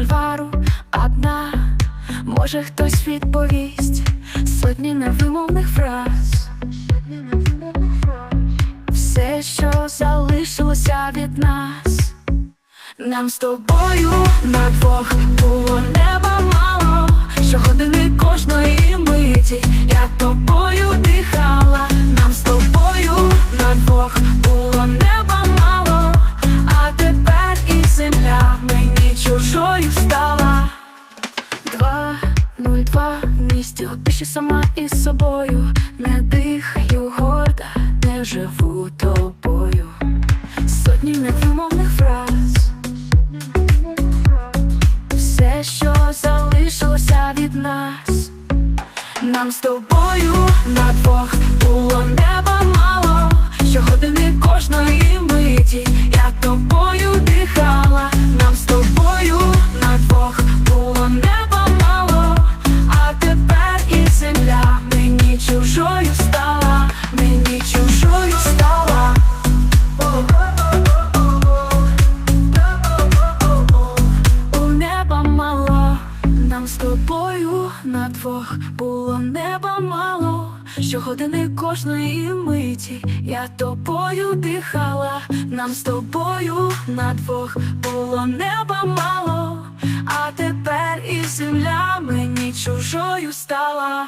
бульвару одна, може хтось відповість сотні невимовних фраз. Все, що залишилося від нас, нам з тобою на двох було неба 0,2 місті пишу сама із собою, не дихаю горда, не живу тобою. Сотні невимовних фраз. Все, що залишилося від нас, нам з тобою на нам з тобою на двох було неба мало, щогодини кожної миті я тобою дихала, нам з тобою на двох було неба мало, а тепер і земля мені чужою стала.